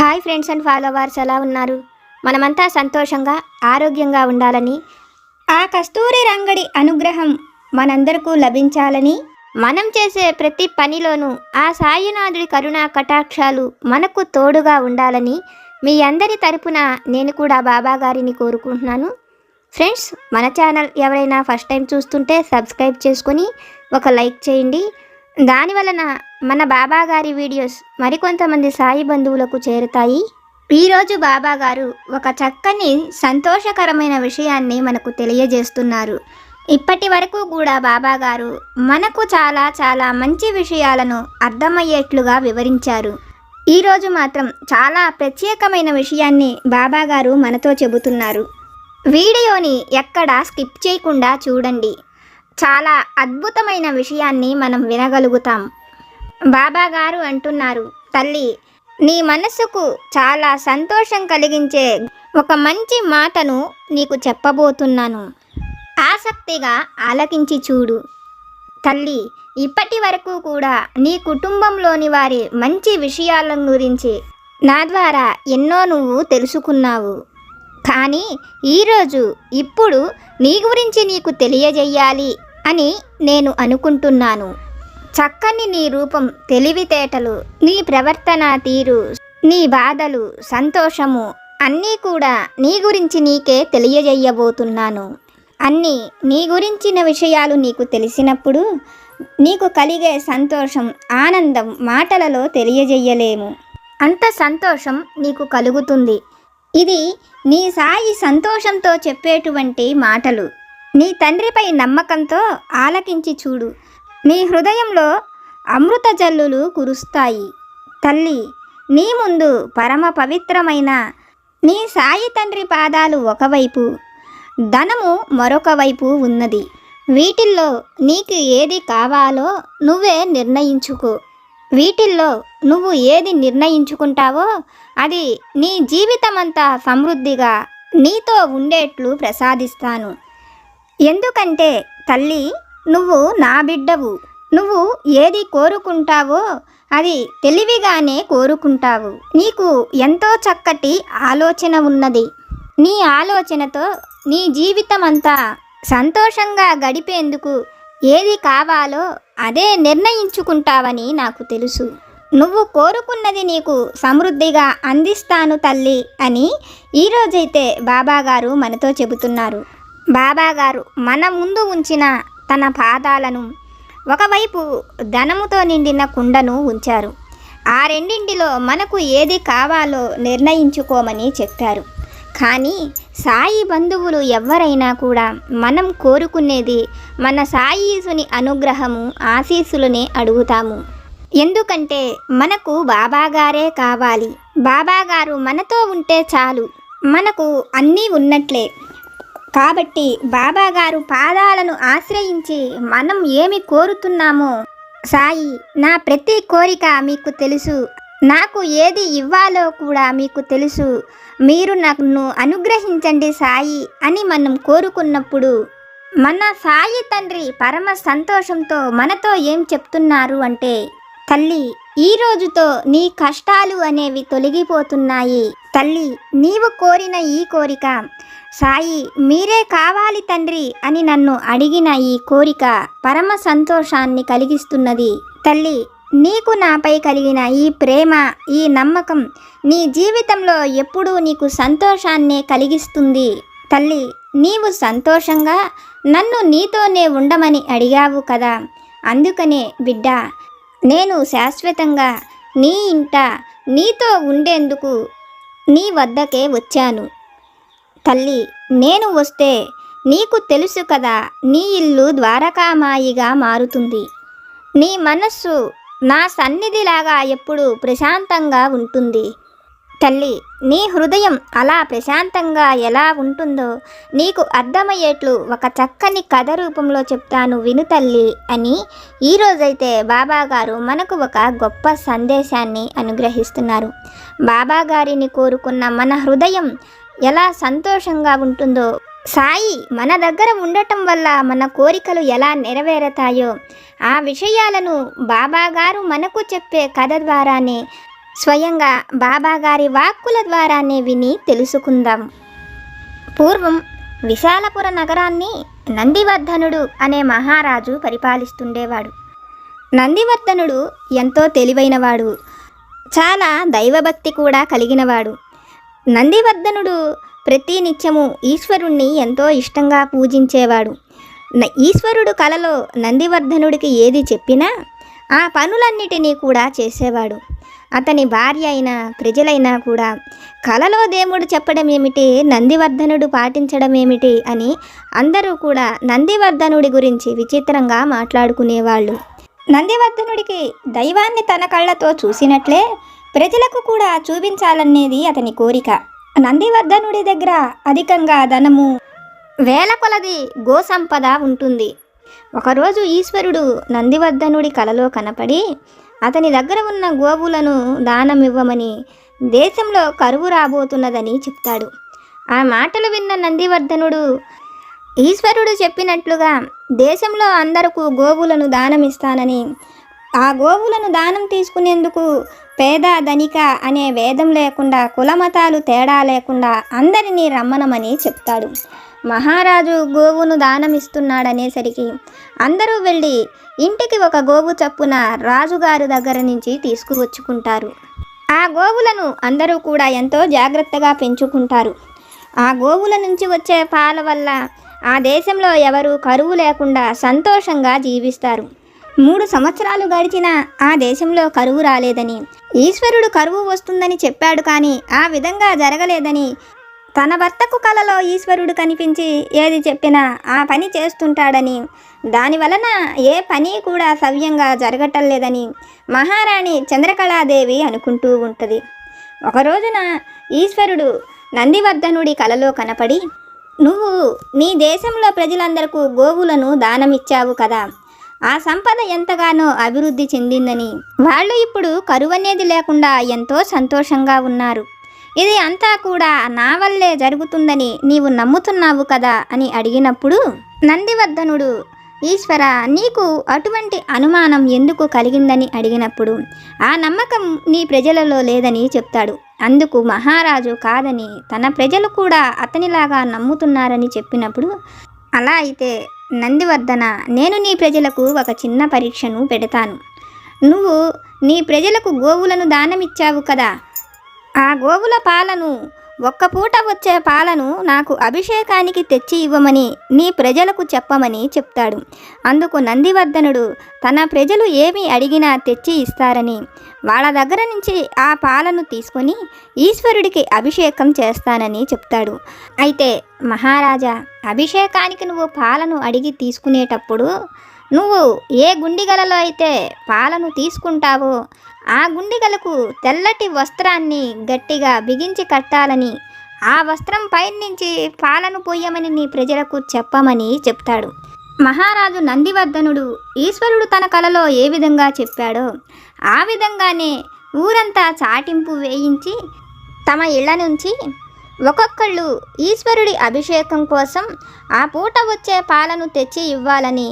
Hi friends and followers ఎలా ఉన్నారు? మనమంతా సంతోషంగా ఆరోగ్యంగా ఉండాలని ఆ కస్తూరి రంగడి అనుగ్రహం మనందరకు లభించాలని మనం చేసే ప్రతి పనిలోనూ ఆ సాయినాథుడి కరుణా కటాక్షాలు మనకు తోడుగా ఉండాలని మీ అందరి తరపున నేను కూడా బాబా గారిని కోరుకుంటున్నాను. ఫ్రెండ్స్ మన ఛానల్ ఎవరైనా ఫస్ట్ టైం చూస్తుంటే సబ్స్క్రైబ్ చేసుకొని ఒక లైక్ చేయండి. దాని వలన మన బాబాగారి వీడియోస్ మరికొంతమంది సాయి బంధువులకు చేరుతాయి. ఈరోజు బాబాగారు ఒక చక్కని సంతోషకరమైన విషయాన్ని మనకు తెలియజేస్తున్నారు. ఇప్పటి వరకు కూడా బాబాగారు మనకు చాలా చాలా మంచి విషయాలను అర్థమయ్యేట్లుగా వివరించారు. ఈరోజు మాత్రం చాలా ప్రత్యేకమైన విషయాన్ని బాబాగారు మనతో చెబుతున్నారు. వీడియోని ఎక్కడా స్కిప్ చేయకుండా చూడండి. చాలా అద్భుతమైన విషయాన్ని మనం వినగలుగుతాం. బాబా గారు అంటున్నారు తల్లి నీ మనసుకు చాలా సంతోషం కలిగించే ఒక మంచి మాటను నీకు చెప్పబోతున్నాను. ఆసక్తిగా ఆలకించి చూడు. తల్లి ఇప్పటి వరకు కూడా నీ కుటుంబంలోని వారి మంచి విషయాల గురించి నా ద్వారా ఎన్నో నువ్వు తెలుసుకున్నావు. కానీ ఈరోజు ఇప్పుడు నీ గురించి నీకు తెలియజేయాలి అని నేను అనుకుంటున్నాను. చక్కని నీ రూపం తెలివితేటలు నీ ప్రవర్తన తీరు నీ బాధలు సంతోషము అన్నీ కూడా నీ గురించి నీకే తెలియజేయబోతున్నాను. అన్నీ నీ గురించిన విషయాలు నీకు తెలిసినప్పుడు నీకు కలిగే సంతోషం ఆనందం మాటలలో తెలియజేయలేము. అంత సంతోషం నీకు కలుగుతుంది. ఇది నీ సాయి సంతోషంతో చెప్పేటువంటి మాటలు. నీ తండ్రిపై నమ్మకంతో ఆలకించి చూడు. నీ హృదయంలో అమృత జల్లులు కురుస్తాయి. తల్లి నీ ముందు పరమ పవిత్రమైన నీ సాయి తండ్రి పాదాలు ఒకవైపు ధనము మరొక వైపు ఉన్నది. వీటిల్లో నీకు ఏది కావాలో నువ్వే నిర్ణయించుకో. వీటిల్లో నువ్వు ఏది నిర్ణయించుకుంటావో అది నీ జీవితమంతా సమృద్ధిగా నీతో ఉండేట్లు ప్రసాదిస్తాను. ఎందుకంటే తల్లి నువ్వు నా బిడ్డవు. నువ్వు ఏది కోరుకుంటావో అది తెలివిగానే కోరుకుంటావు. నీకు ఎంతో చక్కటి ఆలోచన ఉన్నది. నీ ఆలోచనతో నీ జీవితం అంతా సంతోషంగా గడిపేందుకు ఏది కావాలో అదే నిర్ణయించుకుంటావని నాకు తెలుసు. నువ్వు కోరుకున్నది నీకు సమృద్ధిగా అందిస్తాను తల్లి అని ఈరోజైతే బాబాగారు మనతో చెబుతున్నారు. బాబాగారు మన ముందు ఉంచిన తన పాదాలను ఒకవైపు ధనముతో నిండిన కుండను ఉంచారు. ఆ రెండింటిలో మనకు ఏది కావాలో నిర్ణయించుకోమని చెప్పారు. కానీ సాయి బంధువులు ఎవరైనా కూడా మనం కోరుకునేది మన సాయిసుని అనుగ్రహము ఆశీస్సులనే అడుగుతాము. ఎందుకంటే మనకు బాబాగారే కావాలి. బాబాగారు మనతో ఉంటే చాలు. మనకు అన్నీ ఉన్నట్లే. కాబట్టి బాబాగారు పాదాలను ఆశ్రయించి మనం ఏమి కోరుతున్నామో? సాయి నా ప్రతి కోరిక మీకు తెలుసు. నాకు ఏది ఇవ్వాలో కూడా మీకు తెలుసు. మీరు నన్ను అనుగ్రహించండి సాయి అని మనం కోరుకున్నప్పుడు మన సాయి తండ్రి పరమ సంతోషంతో మనతో ఏం చెప్తున్నారు అంటే తల్లి ఈ రోజుతో నీ కష్టాలు అనేవి తొలగిపోతున్నాయి. తల్లి నీవు కోరిన ఈ కోరిక సాయి మీరే కావాలి తండ్రి అని నన్ను అడిగిన ఈ కోరిక పరమ సంతోషాన్ని కలిగిస్తున్నది. తల్లి నీకు నాపై కలిగిన ఈ ప్రేమ ఈ నమ్మకం నీ జీవితంలో ఎప్పుడూ నీకు సంతోషాన్నే కలిగిస్తుంది. తల్లి నీవు సంతోషంగా నన్ను నీతోనే ఉండమని అడిగావు కదా. అందుకనే బిడ్డ నేను శాశ్వతంగా నీ ఇంట నీతో ఉండేందుకు నీ వద్దకే వచ్చాను. తల్లి నేను వస్తే నీకు తెలుసు కదా నీ ఇల్లు ద్వారకామాయిగా మారుతుంది. నీ మనస్సు నా సన్నిధిలాగా ఎప్పుడు ప్రశాంతంగా ఉంటుంది. తల్లి నీ హృదయం అలా ప్రశాంతంగా ఎలా ఉంటుందో నీకు అర్థమయ్యేట్లు ఒక చక్కని కథ రూపంలో చెప్తాను విను తల్లి అని ఈరోజైతే బాబాగారు మనకు ఒక గొప్ప సందేశాన్ని అనుగ్రహిస్తున్నారు. బాబాగారిని కోరుకున్న మన హృదయం ఎలా సంతోషంగా ఉంటుందో. సాయి మన దగ్గర ఉండటం వల్ల మన కోరికలు ఎలా నెరవేరతాయో. ఆ విషయాలను బాబాగారు మనకు చెప్పే కథ ద్వారానే స్వయంగా బాబాగారి వాక్కుల ద్వారానే విని తెలుసుకుందాం. పూర్వం విశాలపుర నగరాన్ని నందివర్ధనుడు అనే మహారాజు పరిపాలిస్తుండేవాడు. నందివర్ధనుడు ఎంతో తెలివైనవాడు. చాలా దైవభక్తి కూడా కలిగినవాడు. నందివర్ధనుడు ప్రతి నిత్యము ఈశ్వరుణ్ణి ఎంతో ఇష్టంగా పూజించేవాడు. ఈశ్వరుడు కలలో నందివర్ధనుడికి ఏది చెప్పినా ఆ పనులన్నిటినీ కూడా చేసేవాడు. అతని భార్య అయినా ప్రజలైనా కూడా కలలో దేవుడు చెప్పడం ఏమిటి నందివర్ధనుడు పాటించడం ఏమిటి అని అందరూ కూడా నందివర్ధనుడి గురించి విచిత్రంగా మాట్లాడుకునేవాళ్ళు. నందివర్ధనుడికి దైవాన్ని తన కళ్ళతో చూసినట్లే ప్రజలకు కూడా చూపించాలనేది అతని కోరిక. నందివర్ధనుడి దగ్గర అధికంగా ధనము వేల కొలది గోసంపద ఉంటుంది. ఒకరోజు ఈశ్వరుడు నందివర్ధనుడి కలలో కనపడి అతని దగ్గర ఉన్న గోవులను దానం ఇవ్వమని దేశంలో కరువు రాబోతున్నదని చెప్తాడు. ఆ మాటలు విన్న నందివర్ధనుడు ఈశ్వరుడు చెప్పినట్లుగా దేశంలో అందరకు గోవులను దానమిస్తానని ఆ గోవులను దానం తీసుకునేందుకు పేద ధనిక అనే వేదం లేకుండా కులమతాలు తేడా లేకుండా అందరినీ రమ్మనమని చెప్తాడు. మహారాజు గోవును దానమిస్తున్నాడనేసరికి అందరూ వెళ్ళి ఇంటికి ఒక గోవు చప్పున రాజుగారి దగ్గర నుంచి తీసుకువచ్చుకుంటారు. ఆ గోవులను అందరూ కూడా ఎంతో జాగ్రత్తగా పెంచుకుంటారు. ఆ గోవుల నుంచి వచ్చే పాల వల్ల ఆ దేశంలో ఎవరు కరువు లేకుండా సంతోషంగా జీవిస్తారు. మూడు సంవత్సరాలు గడిచినా ఆ దేశంలో కరువు రాలేదని ఈశ్వరుడు కరువు వస్తుందని చెప్పాడు కానీ ఆ విధంగా జరగలేదని తన భర్తకు కలలో ఈశ్వరుడు కనిపించి ఏది చెప్పినా ఆ పని చేస్తుంటాడని దాని వలన ఏ పని కూడా సవ్యంగా జరగటం లేదని మహారాణి చంద్రకళాదేవి అనుకుంటూ ఉంటుంది. ఒక రోజున ఈశ్వరుడు నందివర్ధనుడి కలలో కనపడి నువ్వు నీ దేశంలో ప్రజలందరకు గోవులను దానమిచ్చావు కదా ఆ సంపద ఎంతగానో అభివృద్ధి చెందిందని. వాళ్ళు ఇప్పుడు కరువనేది లేకుండా ఎంతో సంతోషంగా ఉన్నారు. ఇది అంతా కూడా నా వల్లే జరుగుతుందని నీవు నమ్ముతున్నావు కదా అని అడిగినప్పుడు నందివర్ధనుడు ఈశ్వర నీకు అటువంటి అనుమానం ఎందుకు కలిగిందని అడిగినప్పుడు ఆ నమ్మకం నీ ప్రజలలో లేదని చెప్తాడు. అందుకు మహారాజు కాదని తన ప్రజలు కూడా అతనిలాగా నమ్ముతున్నారని చెప్పినప్పుడు అలా అయితే నందివర్ధన నేను నీ ప్రజలకు ఒక చిన్న పరీక్షను పెడతాను. నువ్వు నీ ప్రజలకు గోవులను దానమిచ్చావు కదా? ఆ గోవుల పాలను ఒక్క పూట వచ్చే పాలను నాకు అభిషేకానికి తెచ్చి ఇవ్వమని నీ ప్రజలకు చెప్పమని చెప్తాడు. అందుకు నందివర్ధనుడు తన ప్రజలు ఏమి అడిగినా తెచ్చి ఇస్తారని వాళ్ళ దగ్గర నుంచి ఆ పాలను తీసుకొని ఈశ్వరుడికి అభిషేకం చేస్తానని చెప్తాడు. అయితే మహారాజా అభిషేకానికి నువ్వు పాలను అడిగి తీసుకునేటప్పుడు నువ్వు ఏ గుండిగలలో అయితే పాలను తీసుకుంటావో ఆ గుండిగలకు తెల్లటి వస్త్రాన్ని గట్టిగా బిగించి కట్టాలని ఆ వస్త్రం పైనుంచి పాలను పోయమని నీ ప్రజలకు చెప్పమని చెప్తాడు. మహారాజు నందివర్ధనుడు ఈశ్వరుడు తన కలలో ఏ విధంగా చెప్పాడో ఆ విధంగానే ఊరంతా చాటింపు వేయించి తమ ఇళ్ళ నుంచి ఒక్కొక్కళ్ళు ఈశ్వరుడి అభిషేకం కోసం ఆ పూట వచ్చే పాలను తెచ్చి ఇవ్వాలని.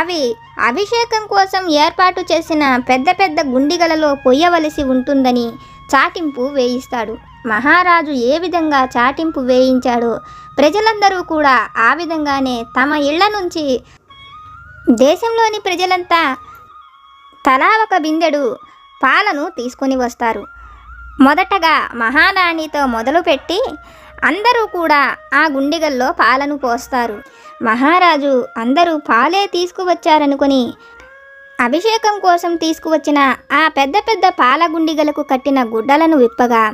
అవి అభిషేకం కోసం ఏర్పాటు చేసిన పెద్ద పెద్ద గుండిగలలో పొయ్యవలసి ఉంటుందని చాటింపు వేయిస్తాడు. మహారాజు ఏ విధంగా చాటింపు వేయించాడో ప్రజలందరూ కూడా ఆ విధంగానే తమ ఇళ్ళ నుంచి దేశంలోని ప్రజలంతా తలా ఒక బిందెడు పాలను తీసుకొని వస్తారు. మొదటగా మహారాణితో మొదలుపెట్టి అందరూ కూడా ఆ గుండిగల్లో పాలను పోస్తారు. మహారాజు అందరూ పాలే తీసుకువచ్చారనుకొని అభిషేకం కోసం తీసుకువచ్చిన ఆ పెద్ద పెద్ద పాల గుండిగలకు కట్టిన గుడ్డలను విప్పగా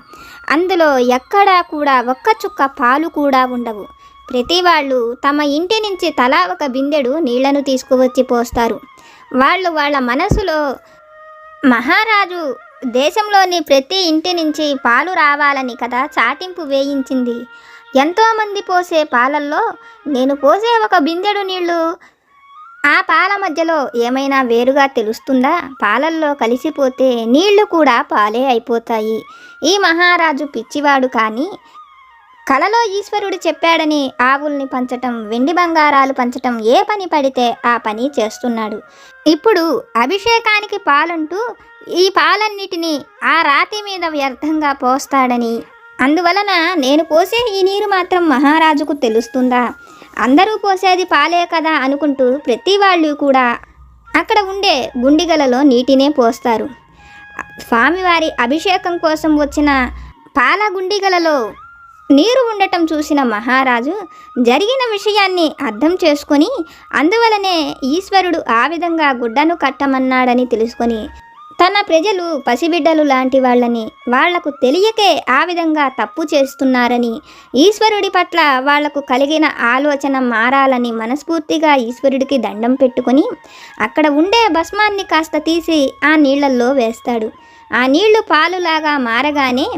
అందులో ఎక్కడా కూడా ఒక్క చుక్క పాలు కూడా ఉండవు. ప్రతి వాళ్ళు తమ ఇంటి నుంచి తలా ఒక బిందెడు నీళ్ళను తీసుకువచ్చి పోస్తారు. వాళ్ళు వాళ్ళ మనసులో మహారాజు దేశంలోని ప్రతి ఇంటి నుంచి పాలు రావాలని కదా చాటింపు వేయించింది. ఎంతోమంది పోసే పాలల్లో నేను పోసే ఒక బిందెడు నీళ్ళు ఆ పాల మధ్యలో ఏమైనా వేరుగా తెలుస్తుందా? పాలల్లో కలిసిపోతే నీళ్ళు కూడా పాలే అయిపోతాయి. ఈ మహారాజు పిచ్చివాడు కానీ కలలో ఈశ్వరుడు చెప్పాడని ఆవుల్ని పంచటం వెండి బంగారాలు పంచటం ఏ పని పడితే ఆ పని చేస్తున్నాడు. ఇప్పుడు అభిషేకానికి పాలంటూ ఈ పాలన్నిటినీ ఆ రాతి మీద వ్యర్థంగా పోస్తాడని. అందువలన నేను పోసే ఈ నీరు మాత్రం మహారాజుకు తెలుస్తుందా? అందరూ పోసేది పాలే కదా అనుకుంటూ ప్రతి వాళ్ళు కూడా అక్కడ ఉండే గుండిగలలో నీటినే పోస్తారు. స్వామివారి అభిషేకం కోసం వచ్చిన పాల గుండిగలలో నీరు ఉండటం చూసిన మహారాజు జరిగిన విషయాన్ని అర్థం చేసుకొని అందువలనే ఈశ్వరుడు ఆ విధంగా గుడ్డను కట్టమన్నాడని తెలుసుకొని తన ప్రజలు పసిబిడ్డలు లాంటి వాళ్ళని వాళ్ళకు తెలియకే ఆ విధంగా తప్పు చేస్తున్నారని ఈశ్వరుడి పట్ల వాళ్ళకు కలిగిన ఆలోచన మారాలని మనస్ఫూర్తిగా ఈశ్వరుడికి దండం పెట్టుకొని అక్కడ ఉండే భస్మాన్ని కాస్త తీసి ఆ నీళ్ళల్లో వేస్తాడు. ఆ నీళ్ళు పాలులాగా మారగానే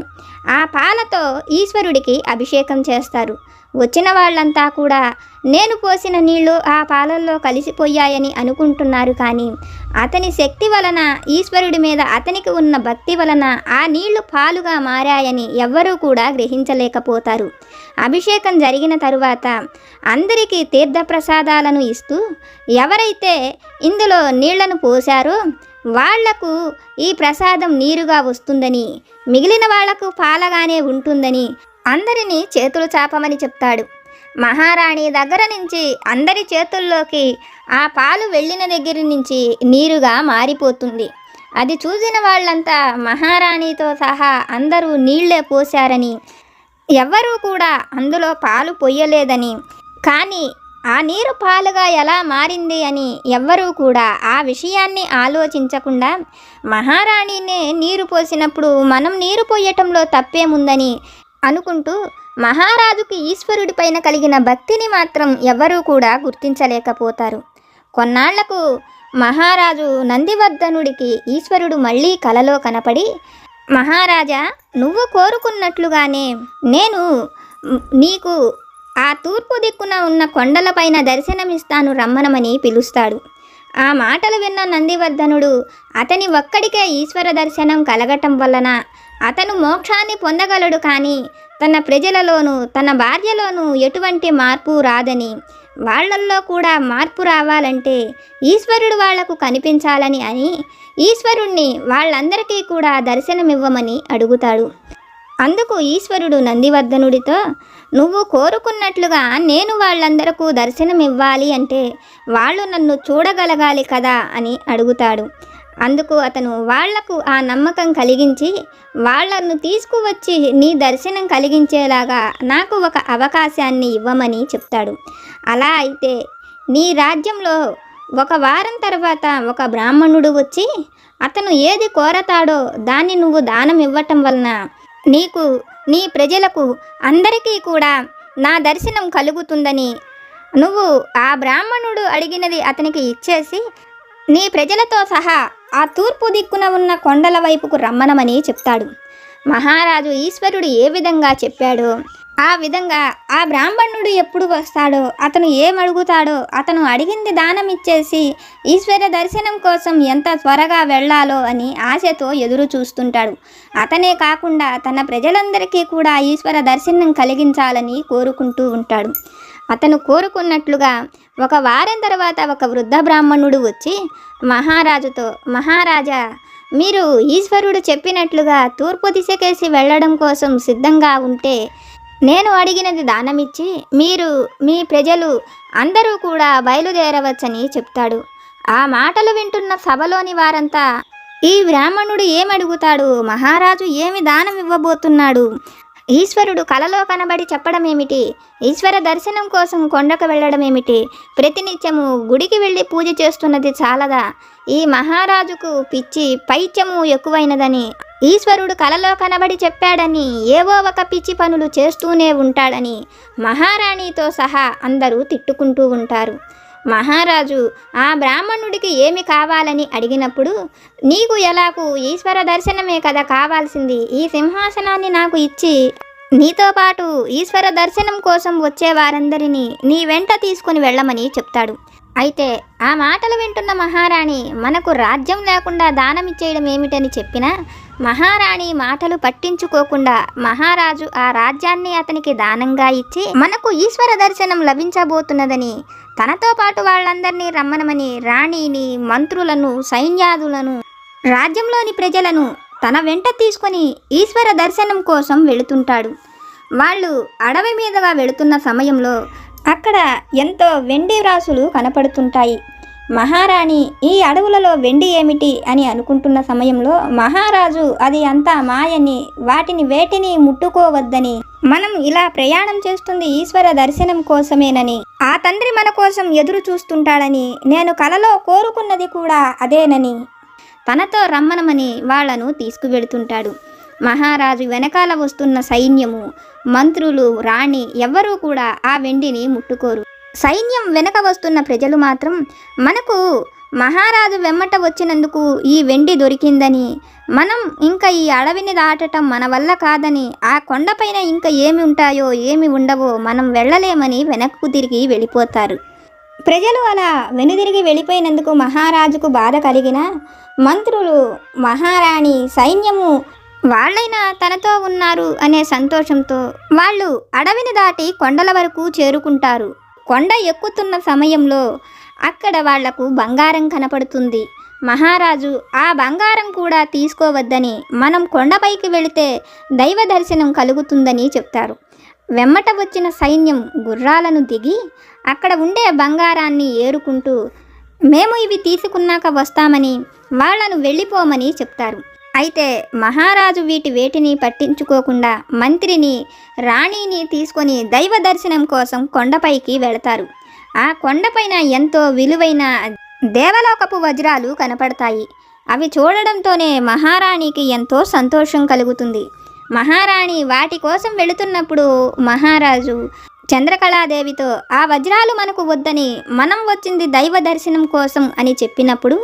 ఆ పాలతో ఈశ్వరుడికి అభిషేకం చేస్తారు. వచ్చిన వాళ్ళంతా కూడా నేను పోసిన నీళ్ళు ఆ పాలల్లో కలిసిపోయాయని అనుకుంటున్నారు కానీ అతని శక్తి వలన ఈశ్వరుడి మీద అతనికి ఉన్న భక్తి వలన ఆ నీళ్ళు పాలుగా మారాయని ఎవ్వరూ కూడా గ్రహించలేకపోతారు. అభిషేకం జరిగిన తరువాత అందరికీ తీర్థప్రసాదాలను ఇస్తూ ఎవరైతే ఇందులో నీళ్ళను పోశారో వాళ్ళకు ఈ ప్రసాదం నీరుగా వస్తుందని మిగిలిన వాళ్ళకు పాలగానే ఉంటుందని అందరినీ చేతులు చాపమని చెప్తాడు. మహారాణి దగ్గర నుంచి అందరి చేతుల్లోకి ఆ పాలు వెళ్ళిన దగ్గర నుంచి నీరుగా మారిపోతుంది. అది చూసిన వాళ్ళంతా మహారాణితో సహా అందరూ నీళ్ళే పోశారని ఎవ్వరూ కూడా అందులో పాలు పొయ్యలేదని కానీ ఆ నీరు పాలుగా ఎలా మారింది అని ఎవ్వరూ కూడా ఆ విషయాన్ని ఆలోచించకుండా మహారాణినే నీరు పోసినప్పుడు మనం నీరు పోయటంలో తప్పేముందని అనుకుంటూ మహారాజుకి ఈశ్వరుడిపైన కలిగిన భక్తిని మాత్రం ఎవరూ కూడా గుర్తించలేకపోతారు. కొన్నాళ్ళకు మహారాజు నందివర్ధనుడికి ఈశ్వరుడు మళ్ళీ కలలో కనపడి మహారాజా నువ్వు కోరుకున్నట్లుగానే నేను నీకు ఆ తూర్పు దిక్కున ఉన్న కొండలపైన దర్శనమిస్తాను రమ్మనమని పిలుస్తాడు ఆ మాటలు విన్న నందివర్ధనుడు అతని ఒక్కడికే ఈశ్వర దర్శనం కలగటం వలన అతను మోక్షాన్ని పొందగలడు కానీ తన ప్రజలలోనూ తన భార్యలోనూ ఎటువంటి మార్పు రాదని వాళ్ళల్లో కూడా మార్పు రావాలంటే ఈశ్వరుడు వాళ్ళకు కనిపించాలని అని ఈశ్వరుణ్ణి వాళ్ళందరికీ కూడా దర్శనమివ్వమని అడుగుతాడు. అందుకు ఈశ్వరుడు నందివర్ధనుడితో నువ్వు కోరుకున్నట్లుగా నేను వాళ్ళందరకు దర్శనం ఇవ్వాలి అంటే వాళ్ళు నన్ను చూడగలగాలి కదా అని అడుగుతాడు. అందుకు అతను వాళ్ళకు ఆ నమ్మకం కలిగించి వాళ్ళను తీసుకువచ్చి నీ దర్శనం కలిగించేలాగా నాకు ఒక అవకాశాన్ని ఇవ్వమని చెప్తాడు. అలా అయితే నీ రాజ్యంలో ఒక వారం తర్వాత ఒక బ్రాహ్మణుడు వచ్చి అతను ఏది కోరతాడో దాన్ని నువ్వు దానం ఇవ్వటం వలన నీకు నీ ప్రజలకు అందరికీ కూడా నా దర్శనం కలుగుతుందని నువ్వు ఆ బ్రాహ్మణుడు అడిగినది అతనికి ఇచ్చేసి నీ ప్రజలతో సహా ఆ తూర్పు దిక్కున ఉన్న కొండల వైపుకు రమ్మనమని చెప్తాడు. మహారాజు ఈశ్వరుడు ఏ విధంగా చెప్పాడో ఆ విధంగా ఆ బ్రాహ్మణుడు ఎప్పుడు వస్తాడో అతను ఏమడుగుతాడో అతను అడిగింది దానం ఇచ్చేసి ఈశ్వర దర్శనం కోసం ఎంత త్వరగా వెళ్ళాలో అని ఆశతో ఎదురు చూస్తుంటాడు. అతనే కాకుండా తన ప్రజలందరికీ కూడా ఈశ్వర దర్శనం కలిగించాలని కోరుకుంటూ ఉంటాడు. అతను కోరుకున్నట్లుగా ఒక వారం తర్వాత ఒక వృద్ధ బ్రాహ్మణుడు వచ్చి మహారాజుతో మహారాజా మీరు ఈశ్వరుడు చెప్పినట్లుగా తూర్పు దిశకేసి వెళ్ళడం కోసం సిద్ధంగా ఉంటే నేను అడిగినది దానమిచ్చి మీరు మీ ప్రజలు అందరూ కూడా బయలుదేరవచ్చని చెప్తాడు. ఆ మాటలు వింటున్న సభలోని వారంతా ఈ బ్రాహ్మణుడు ఏమడుగుతాడు? మహారాజు ఏమి దానం ఇవ్వబోతున్నాడు ఈశ్వరుడు కలలో కనబడి చెప్పడం ఏమిటి ఈశ్వర దర్శనం కోసం కొండకు వెళ్ళడం ఏమిటి ప్రతినిత్యము గుడికి వెళ్ళి పూజ చేస్తున్నది చాలదా? ఈ మహారాజుకు పిచ్చి పైత్యము ఎక్కువైనదని ఈశ్వరుడు కలలో కనబడి చెప్పాడని ఏవో ఒక పిచ్చి పనులు చేస్తూనే ఉంటాడని మహారాణితో సహా అందరూ తిట్టుకుంటూ ఉంటారు. మహారాజు ఆ బ్రాహ్మణుడికి ఏమి కావాలని అడిగినప్పుడు నీకు ఎలాకు ఈశ్వర దర్శనమే కదా కావాల్సింది. ఈ సింహాసనాన్ని నాకు ఇచ్చి నీతో పాటు ఈశ్వర దర్శనం కోసం వచ్చే వారందరినీ నీ వెంట తీసుకుని వెళ్ళమని చెప్తాడు. అయితే ఆ మాటలు వింటున్న మహారాణి మనకు రాజ్యం లేకుండా దానం ఇచ్చేయడం ఏమిటని చెప్పినా మహారాణి మాటలు పట్టించుకోకుండా మహారాజు ఆ రాజ్యాన్ని అతనికి దానంగా ఇచ్చి మనకు ఈశ్వర దర్శనం లభించబోతున్నదని తనతో పాటు వాళ్ళందరినీ రమ్మనమని రాణిని మంత్రులను సైన్యాదులను రాజ్యంలోని ప్రజలను తన వెంట తీసుకొని ఈశ్వర దర్శనం కోసం వెళుతుంటాడు. వాళ్ళు అడవి మీదుగా వెళుతున్న సమయంలో అక్కడ ఎంతో వెండి వ్రాసులు కనపడుతుంటాయి. మహారాణి ఈ అడవులలో వెండి ఏమిటి? అని అనుకుంటున్న సమయంలో మహారాజు అది అంతా మాయని వాటిని వేటిని ముట్టుకోవద్దని మనం ఇలా ప్రయాణం చేస్తుంది ఈశ్వర దర్శనం కోసమేనని ఆ తండ్రి మన కోసం ఎదురు చూస్తుంటాడని నేను కలలో కోరుకున్నది కూడా అదేనని. తనతో రమ్మనమని వాళ్ళను తీసుకువెడుతుంటాడు మహారాజు వెనకాల వస్తున్న సైన్యము మంత్రులు రాణి ఎవ్వరూ కూడా ఆ వెండిని ముట్టుకోరు. సైన్యం వెనక వస్తున్న ప్రజలు మాత్రం మనకు మహారాజు వెమ్మట వచ్చినందుకు ఈ వెండి దొరికిందని మనం ఇంకా ఈ అడవిని దాటటం మన వల్ల కాదని ఆ కొండపైన ఇంకా ఏమి ఉంటాయో ఏమి ఉండవో మనం వెళ్ళలేమని వెనక్కు తిరిగి వెళ్ళిపోతారు. ప్రజలు అలా వెనుదిరిగి వెళ్ళిపోయినందుకు మహారాజుకు బాధ కలిగిన మంత్రులు మహారాణి సైన్యము వాళ్ళైనా తనతో ఉన్నారు అనే సంతోషంతో వాళ్ళు అడవిని దాటి కొండల వరకు చేరుకుంటారు. కొండ ఎక్కుతున్న సమయంలో అక్కడ వాళ్ళకు బంగారం కనపడుతుంది. మహారాజు ఆ బంగారం కూడా తీసుకోవద్దని మనం కొండపైకి వెళితే దైవ దర్శనం కలుగుతుందని చెప్తారు. వెమ్మట వచ్చిన సైన్యం గుర్రాలను దిగి అక్కడ ఉండే బంగారాన్ని ఏరుకుంటూ మేము ఇవి తీసుకున్నాక వస్తామని వాళ్ళను వెళ్ళిపోమని చెప్తారు. అయితే మహారాజు వీటి వేటిని పట్టించుకోకుండా మంత్రిని రాణిని తీసుకొని దైవ దర్శనం కోసం కొండపైకి వెళతారు. ఆ కొండపైన ఎంతో విలువైన దేవలోకపు వజ్రాలు కనపడతాయి. అవి చూడడంతోనే మహారాణికి ఎంతో సంతోషం కలుగుతుంది. మహారాణి వాటి కోసం వెళుతున్నప్పుడు మహారాజు చంద్రకళాదేవితో ఆ వజ్రాలు మనకు వద్దని మనం వచ్చింది దైవ దర్శనం కోసం అని చెప్పినప్పుడు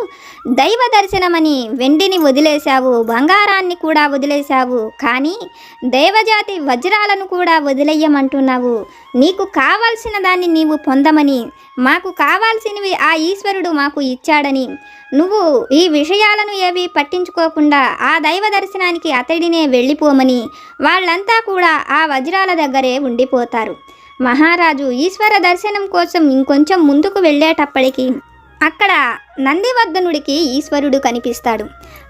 దైవ దర్శనమని వెండిని వదిలేశావు బంగారాన్ని కూడా వదిలేశావు కానీ దైవజాతి వజ్రాలను కూడా వదిలేయమంటున్నావు. నీకు కావాల్సిన దాన్ని నీవు పొందమని మాకు కావాల్సినవి ఆ ఈశ్వరుడు మాకు ఇచ్చాడని. నువ్వు ఈ విషయాలను ఏవి పట్టించుకోకుండా ఆ దైవ దర్శనానికి అతడినే వెళ్ళిపోమని వాళ్ళంతా కూడా ఆ వజ్రాల దగ్గరే ఉండిపోతారు. మహారాజు ఈశ్వర దర్శనం కోసం ఇంకొంచెం ముందుకు వెళ్ళేటప్పటికి అక్కడ నందివర్ధనుడికి ఈశ్వరుడు కనిపిస్తాడు.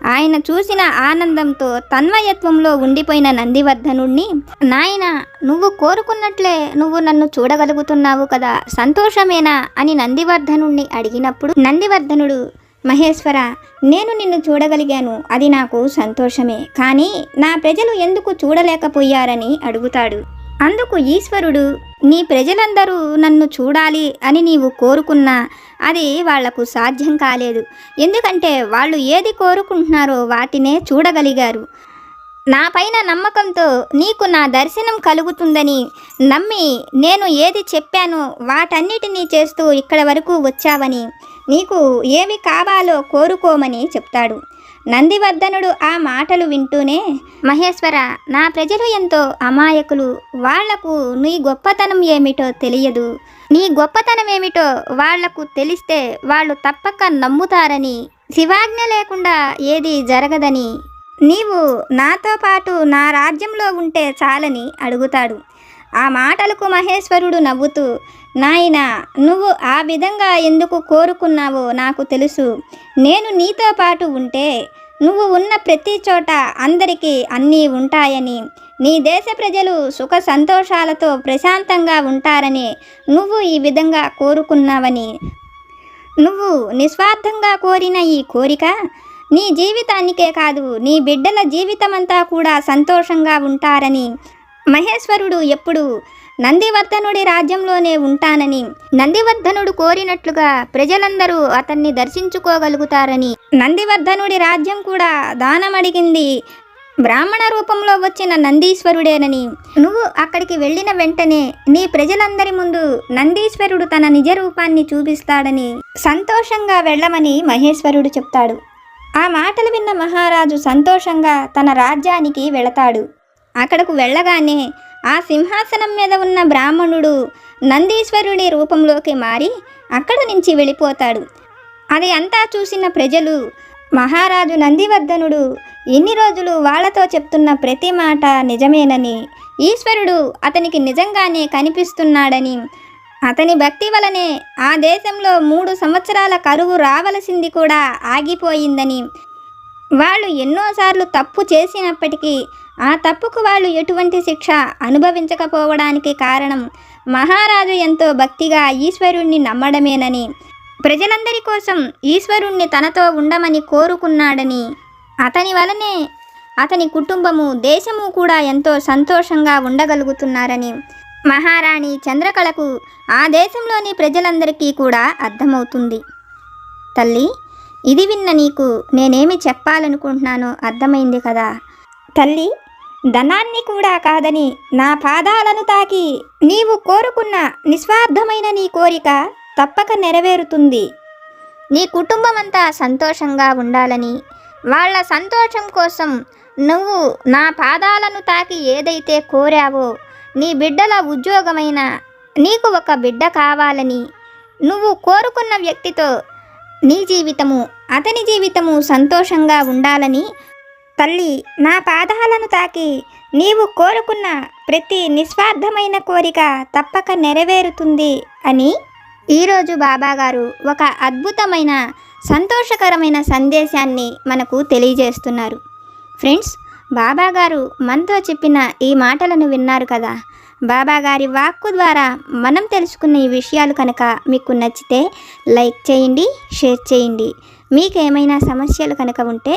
ఆయన చూసిన ఆనందంతో తన్మయత్వంలో ఉండిపోయిన నందివర్ధనుడిని నాయన నువ్వు కోరుకున్నట్లే నువ్వు నన్ను చూడగలుగుతున్నావు కదా సంతోషమేనా? అని నందివర్ధనుడిని అడిగినప్పుడు నందివర్ధనుడు మహేశ్వర నేను నిన్ను చూడగలిగాను అది నాకు సంతోషమే కానీ నా ప్రజలు ఎందుకు చూడలేకపోయారని అడుగుతాడు. అందుకు ఈశ్వరుడు నీ ప్రజలందరూ నన్ను చూడాలి అని నీవు కోరుకున్నా అది వాళ్ళకు సాధ్యం కాలేదు. ఎందుకంటే వాళ్ళు ఏది కోరుకుంటున్నారో వాటినే చూడగలిగారు. నా పైన నమ్మకంతో నీకు నా దర్శనం కలుగుతుందని నమ్మి నేను ఏది చెప్పానో వాటన్నిటినీ చేస్తూ ఇక్కడ వరకు వచ్చావని నీకు ఏవి కావాలో కోరుకోమని చెప్తాడు. నందివర్ధనుడు ఆ మాటలు వింటూనే మహేశ్వర నా ప్రజలు ఎంతో అమాయకులు. వాళ్ళకు నీ గొప్పతనం ఏమిటో తెలియదు. నీ గొప్పతనం ఏమిటో వాళ్ళకు తెలిస్తే వాళ్ళు తప్పక నమ్ముతారని. శివాజ్ఞ లేకుండా ఏది జరగదని. నీవు నాతో పాటు నా రాజ్యంలో ఉంటే చాలని అడుగుతాడు. ఆ మాటలకు మహేశ్వరుడు నవ్వుతూ నాయనా నువ్వు ఆ విధంగా ఎందుకు కోరుకున్నావో నాకు తెలుసు. నేను నీతో పాటు ఉంటే నువ్వు ఉన్న ప్రతి చోట అందరికీ అన్నీ ఉంటాయని నీ దేశ ప్రజలు సుఖ సంతోషాలతో ప్రశాంతంగా ఉంటారని నువ్వు ఈ విధంగా కోరుకున్నావని. నువ్వు నిస్వార్థంగా కోరిన ఈ కోరిక నీ జీవితానికే కాదు నీ బిడ్డల జీవితమంతా కూడా సంతోషంగా ఉంటారని మహేశ్వరుడు ఎప్పుడు నందివర్ధనుడి రాజ్యంలోనే ఉంటానని నందివర్ధనుడు కోరినట్లుగా ప్రజలందరూ అతన్ని దర్శించుకోగలుగుతారని. నందివర్ధనుడి రాజ్యం కూడా దానమడిగింది. బ్రాహ్మణ రూపంలో వచ్చిన నందీశ్వరుడేనని. నువ్వు అక్కడికి వెళ్ళిన వెంటనే నీ ప్రజలందరి ముందు నందీశ్వరుడు తన నిజ రూపాన్ని చూపిస్తాడని సంతోషంగా వెళ్ళమని మహేశ్వరుడు చెప్తాడు. ఆ మాటలు విన్న మహారాజు సంతోషంగా తన రాజ్యానికి వెళతాడు. అక్కడకు వెళ్ళగానే ఆ సింహాసనం మీద ఉన్న బ్రాహ్మణుడు నందీశ్వరుడి రూపంలోకి మారి అక్కడ నుంచి వెళ్ళిపోతాడు. అది అంతా చూసిన ప్రజలు మహారాజు నందివర్ధనుడు ఇన్ని రోజులు వాళ్ళతో చెప్తున్న ప్రతి మాట నిజమేనని ఈశ్వరుడు అతనికి నిజంగానే కనిపిస్తున్నాడని అతని భక్తి వలనే ఆ దేశంలో మూడు సంవత్సరాల కరువు రావలసింది కూడా ఆగిపోయిందని వాళ్ళు ఎన్నోసార్లు తప్పు చేసినప్పటికీ ఆ తప్పుకు వాళ్ళు ఎటువంటి శిక్ష అనుభవించకపోవడానికి కారణం మహారాజు ఎంతో భక్తిగా ఈశ్వరుణ్ణి నమ్మడమేనని. ప్రజలందరి కోసం ఈశ్వరుణ్ణి తనతో ఉండమని కోరుకున్నాడని. అతని వలనే అతని కుటుంబము దేశము కూడా ఎంతో సంతోషంగా ఉండగలుగుతున్నారని. మహారాణి చంద్రకళకు ఆ దేశంలోని ప్రజలందరికీ కూడా అర్థమవుతుంది. తల్లి ఇది విన్న నీకు నేనేమి చెప్పాలనుకుంటున్నానో అర్థమైంది కదా. తల్లి ధనాన్ని కూడా కాదని నా పాదాలను తాకి నీవు కోరుకున్న నిస్వార్థమైన నీ కోరిక తప్పక నెరవేరుతుంది. నీ కుటుంబం అంతా సంతోషంగా ఉండాలని వాళ్ళ సంతోషం కోసం నువ్వు నా పాదాలను తాకి ఏదైతే కోరావో నీ బిడ్డల ఉద్యోగమైన నీకు ఒక బిడ్డ కావాలని నువ్వు కోరుకున్న వ్యక్తితో నీ జీవితము అతని జీవితము సంతోషంగా ఉండాలని తల్లి నా పాదాలను తాకి నీవు కోరుకున్న ప్రతి నిస్వార్థమైన కోరిక తప్పక నెరవేరుతుంది అని ఈరోజు బాబాగారు ఒక అద్భుతమైన సంతోషకరమైన సందేశాన్ని మనకు తెలియజేస్తున్నారు. ఫ్రెండ్స్ బాబాగారు మనతో చెప్పిన ఈ మాటలను విన్నారు కదా? బాబాగారి వాక్కు ద్వారా మనం తెలుసుకున్న ఈ విషయాలు కనుక మీకు నచ్చితే లైక్ చేయండి షేర్ చేయండి. మీకు ఏమైనా సమస్యలు కనుక ఉంటే